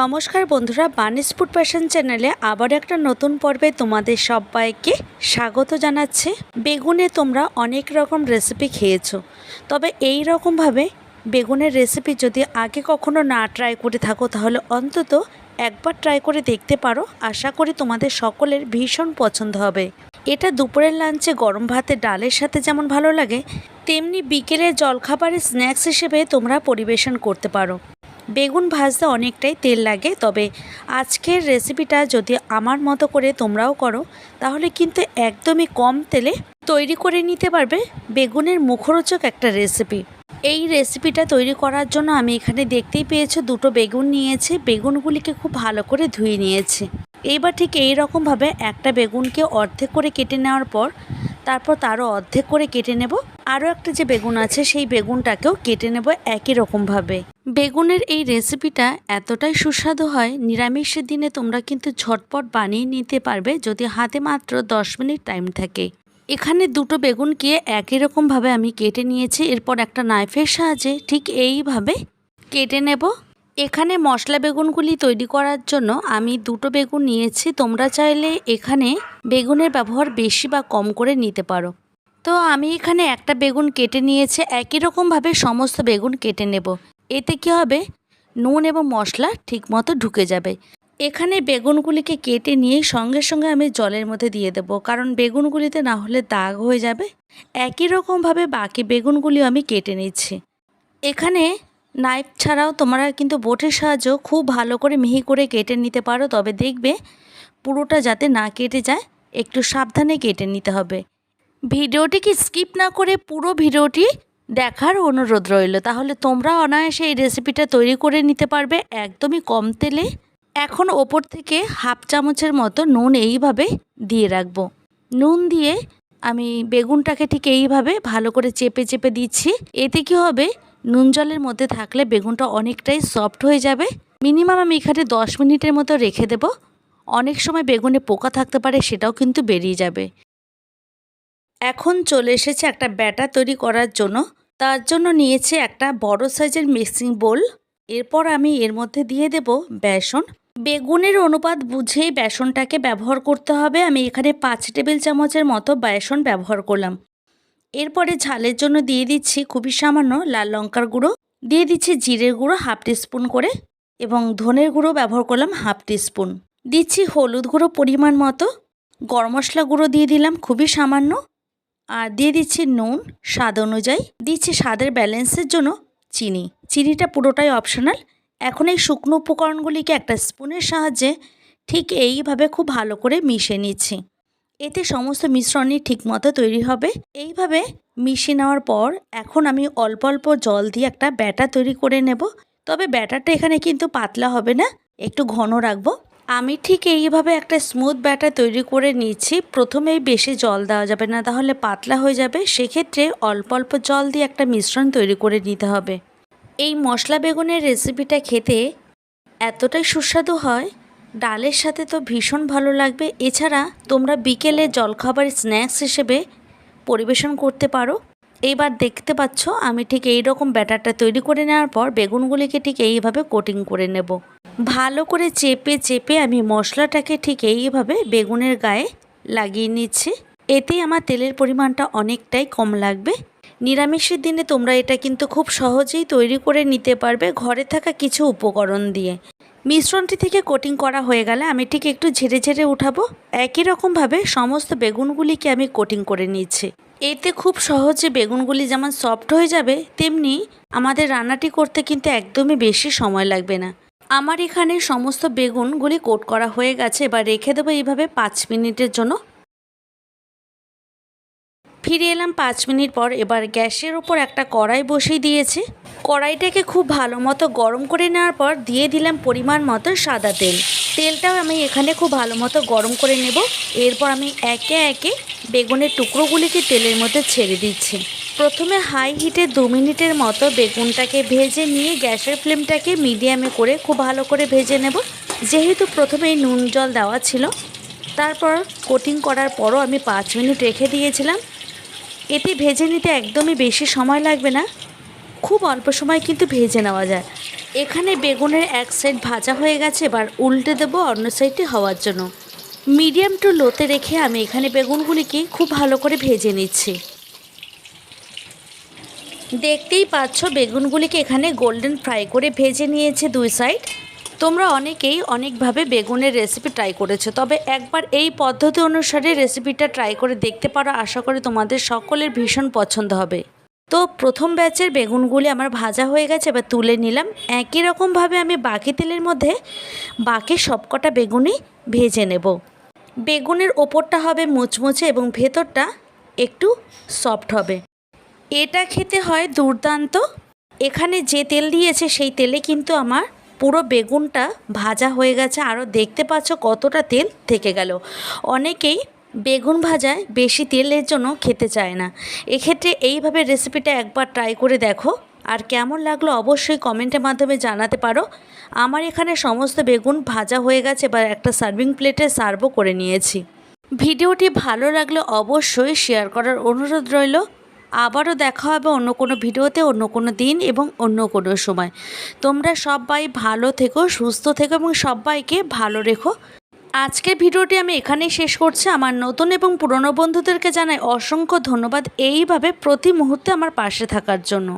নমস্কার বন্ধুরা বানিস food passion চ্যানেলে আবার একটা নতুন পর্বে তোমাদের সবাইকে স্বাগত জানাচ্ছে। বেগুনে তোমরা অনেক রকম রেসিপি খেয়েছো, তবে এই রকমভাবে বেগুনের রেসিপি যদি আগে কখনো না ট্রাই করে থাকো, তাহলে অন্তত একবার ট্রাই করে দেখতে পারো। আশা করি তোমাদের সকলের ভীষণ পছন্দ হবে। এটা দুপুরের লাঞ্চে গরম ভাতে ডালের সাথে যেমন ভালো লাগে, তেমনি বিকেলের জলখাবারের স্ন্যাক্স হিসেবে তোমরা পরিবেশন করতে পারো। বেগুন ভাজতে অনেকটাই তেল লাগে, তবে আজকের রেসিপিটা যদি আমার মতো করে তোমরাও করো, তাহলে কিন্তু একদমই কম তেলে তৈরি করে নিতে পারবে বেগুনের মুখরোচক একটা রেসিপি এই রেসিপিটা তৈরি করার জন্য আমি এখানে দেখতেই পেয়েছ দুটো বেগুন নিয়েছি, বেগুনগুলিকে খুব ভালো করে ধুয়ে নিয়েছি। এইবার ঠিক এই রকমভাবে একটা বেগুনকে অর্ধেক করে কেটে নেওয়ার পর, তারপর তারও অর্ধেক করে কেটে নেব। আরও একটা যে বেগুন আছে, সেই বেগুনটাকেও কেটে নেব একই রকমভাবে। বেগুনের এই রেসিপিটা এতটাই সুস্বাদু হয়, নিরামিষের দিনে তোমরা কিন্তু ঝটপট বানিয়ে নিতে পারবে যদি হাতে মাত্র দশ মিনিট টাইম থাকে। এখানে দুটো বেগুনকে একই রকমভাবে আমি কেটে নিয়েছি, এরপর একটা নাইফের সাহায্যে ঠিক এইভাবে কেটে নেব। এখানে মশলা বেগুনগুলি তৈরি করার জন্য আমি দুটো বেগুন নিয়েছি, তোমরা চাইলে এখানে বেগুনের ব্যবহার বেশি বা কম করে নিতে পারো। তো আমি এখানে একটা বেগুন কেটে নিয়েছি, একই রকমভাবে সমস্ত বেগুন কেটে নেব। এতে কি হবে? নুন এবং মশলা ঠিকমতো ঢুকে যাবে। এখানে বেগুনগুলিকে কেটে নিয়ে সঙ্গে সঙ্গে আমি জলের মধ্যে দিয়ে দেব, কারণ বেগুনগুলিতে না হলে দাগ হয়ে যাবে। একই রকমভাবে বাকি বেগুনগুলিও আমি কেটে নিচ্ছি। এখানে নাইফ ছাড়াও তোমরা কিন্তু বোটের সাহায্য খুব ভালো করে মিহি করে কেটে নিতে পারো, তবে দেখবে পুরোটা যাতে না কেটে যায়, একটু সাবধানে কেটে নিতে হবে। ভিডিওটিকে স্কিপ না করে পুরো ভিডিওটি দেখার অনুরোধ রইল। তাহলে তোমরা অনায়াসে এই রেসিপিটা তৈরি করে নিতে পারবে একদমই কম তেলে। এখন ওপর থেকে হাফ চামচের মতো নুন এইভাবে দিয়ে রাখব। নুন দিয়ে আমি বেগুনটাকে ঠিক এইভাবে ভালো করে চেপে চেপে দিচ্ছি। এতে কি হবে? নুন জলের মধ্যে থাকলে বেগুনটা অনেকটাই সফট হয়ে যাবে। মিনিমাম আমি এখানে দশ মিনিটের মতো রেখে দেব। অনেক সময় বেগুনে পোকা থাকতে পারে, সেটাও কিন্তু বেরিয়ে যাবে। এখন চলে এসেছে একটা ব্যাটা তৈরি করার জন্য। তার জন্য নিয়েছে একটা বড় সাইজের মিক্সিং বোল। এরপর আমি এর মধ্যে দিয়ে দেব বেসন। বেগুনের অনুপাত বুঝেই বেসনটাকে ব্যবহার করতে হবে। আমি এখানে পাঁচ টেবিল চামচের মতো বেসন ব্যবহার করলাম। এরপরে ঝালের জন্য দিয়ে দিচ্ছি খুবই সামান্য লাল লঙ্কার গুঁড়ো। দিয়ে দিচ্ছি জিরের গুঁড়ো হাফ টিস্পুন করে এবং ধনের গুঁড়ো ব্যবহার করলাম হাফ টিস্পুন। দিচ্ছি হলুদ গুঁড়ো পরিমাণ মতো। গরম মশলা গুঁড়ো দিয়ে দিলাম খুবই সামান্য। আর দিয়ে দিচ্ছি নুন, স্বাদ অনুযায়ী। দিচ্ছি স্বাদের ব্যালেন্সের জন্য চিনি। চিনিটা পুরোটাই অপশনাল এখন এই শুকনো উপকরণগুলিকে একটা স্পুনের সাহায্যে ঠিক এইভাবে খুব ভালো করে মিশিয়ে নিচ্ছি। এতে সমস্ত মিশ্রণই ঠিকমতো তৈরি হবে। এইভাবে মিশিয়ে নেওয়ার পর এখন আমি অল্প অল্প জল দিয়ে একটা ব্যাটার তৈরি করে নেব। তবে ব্যাটারটা এখানে কিন্তু পাতলা হবে না। একটু ঘন রাখব। আমি ঠিক এইভাবে একটা স্মুথ ব্যাটার তৈরি করে নিচ্ছি প্রথমেই বেশি জল দেওয়া যাবে না, তাহলে পাতলা হয়ে যাবে। সেক্ষেত্রে অল্প অল্প জল দিয়ে একটা মিশ্রণ তৈরি করে নিতে হবে। এই মশলা বেগুনের রেসিপিটা খেতে এতটাই সুস্বাদু হয়, ডালের সাথে তো ভীষণ ভালো লাগবে। এছাড়া তোমরা বিকেলে জলখাবার স্ন্যাক্স হিসেবে পরিবেশন করতে পারো। এইবার দেখতে পাচ্ছ, আমি ঠিক এই রকম ব্যাটারটা তৈরি করে নেওয়ার পর বেগুনগুলিকে ঠিক এইভাবে কোটিং করে নেব। ভালো করে চেপে চেপে আমি মশলাটাকে ঠিক এইভাবে বেগুনের গায়ে লাগিয়ে নিচ্ছি। এতে আমার তেলের পরিমাণটা অনেকটাই কম লাগবে। নিরামিষের দিনে তোমরা এটা কিন্তু খুব সহজেই তৈরি করে নিতে পারবে ঘরে থাকা কিছু উপকরণ দিয়ে। মিশ্রণটি থেকে কোটিং করা হয়ে গেলে আমি ঠিক একটু ঝেড়ে ঝেড়ে উঠাবো। একই রকমভাবে সমস্ত বেগুনগুলিকে আমি কোটিং করে নিচ্ছি। এতে খুব সহজে বেগুনগুলি যেমন সফট হয়ে যাবে, তেমনি আমাদের রান্নাটি করতে কিন্তু একদমই বেশি সময় লাগবে না। আমার এখানে সমস্ত বেগুনগুলি কোট করা হয়ে গেছে, এবার রেখে দেবো এইভাবে পাঁচ মিনিটের জন্য। ফিরে এলাম পাঁচ মিনিট পর, এবার গ্যাসের ওপর একটা কড়াই বসিয়ে দিয়েছি। কড়াইটাকে খুব ভালো মতো গরম করে নেওয়ার পর দিয়ে দিলাম পরিমাণ মতো সাদা তেল। তেলটাও আমি এখানে খুব ভালো মতো গরম করে নেব। এরপর আমি একে একে বেগুনের টুকরোগুলিকে তেলের মধ্যে ছেড়ে দিচ্ছি। প্রথমে হাই হিটে দু মিনিটের মতো বেগুনটাকে ভেজে নিয়ে গ্যাসের ফ্লেমটাকে মিডিয়ামে করে খুব ভালো করে ভেজে নেব। যেহেতু প্রথমেই নুন জল দেওয়া ছিল, তারপর কোটিং করার পরও আমি পাঁচ মিনিট রেখে দিয়েছিলাম। এতে ভেজে নিতে একদমই বেশি সময় লাগবে না, খুব অল্প সময় কিন্তু ভেজে নেওয়া যায়। এখানে বেগুনের এক সাইড ভাজা হয়ে গেছে, এবার উল্টে দেবো অন্য সাইডটি হওয়ার জন্য। মিডিয়াম টু লোতে রেখে আমি এখানে বেগুনগুলিকে খুব ভালো করে ভেজে নিচ্ছি। দেখতেই পাচ্ছ বেগুনগুলিকে এখানে গোল্ডেন ফ্রাই করে ভেজে নিয়েছে দুই সাইড। তোমরা অনেকেই অনেকভাবে বেগুনের রেসিপি ট্রাই করেছ, তবে একবার এই পদ্ধতি অনুসারে রেসিপিটা ট্রাই করে দেখতে পারো, আশা করি তোমাদের সকলের ভীষণ পছন্দ হবে। তো প্রথম ব্যাচের বেগুনগুলি আমার ভাজা হয়ে গেছে, এবার তুলে নিলাম। একই রকমভাবে আমি বাকি তেলের মধ্যে বাকি সবকটা বেগুনই ভেজে নেব। বেগুনের ওপরটা হবে মুচমুচে এবং ভেতরটা একটু সফট হবে। এটা খেতে হয় দুর্দান্ত। এখানে যে তেল দিয়েছে সেই তেলে কিন্তু আমার পুরো বেগুনটা ভাজা হয়ে গেছে। আরও দেখতে পাচ্ছ কতটা তেল থেকে গেল। অনেকেই বেগুন ভাজায় বেশি তেলের জন্য খেতে চায় না। এক্ষেত্রে এইভাবে রেসিপিটা একবার ট্রাই করে দেখো। আর কেমন লাগল অবশ্যই কমেন্টের মাধ্যমে জানাতে পারো। আমার এখানে সমস্ত বেগুন ভাজা হয়ে গেছে বা একটা সার্ভিং প্লেটে সার্ভও করে নিয়েছি। ভিডিওটি ভালো লাগলে অবশ্যই শেয়ার করার অনুরোধ রইল। আবারও দেখা হবে অন্য কোনো ভিডিওতে, অন্য কোনো দিন এবং অন্য কোনো সময়। তোমরা সবাই ভালো থেকো, সুস্থ থেকো এবং সবাইকে ভালো রেখো। আজকের ভিডিওটি আমি এখানেই শেষ করছি। আমার নতুন এবং পুরনো বন্ধুদেরকে জানাই অসংখ্য ধন্যবাদ এইভাবে প্রতি মুহূর্তে আমার পাশে থাকার জন্য।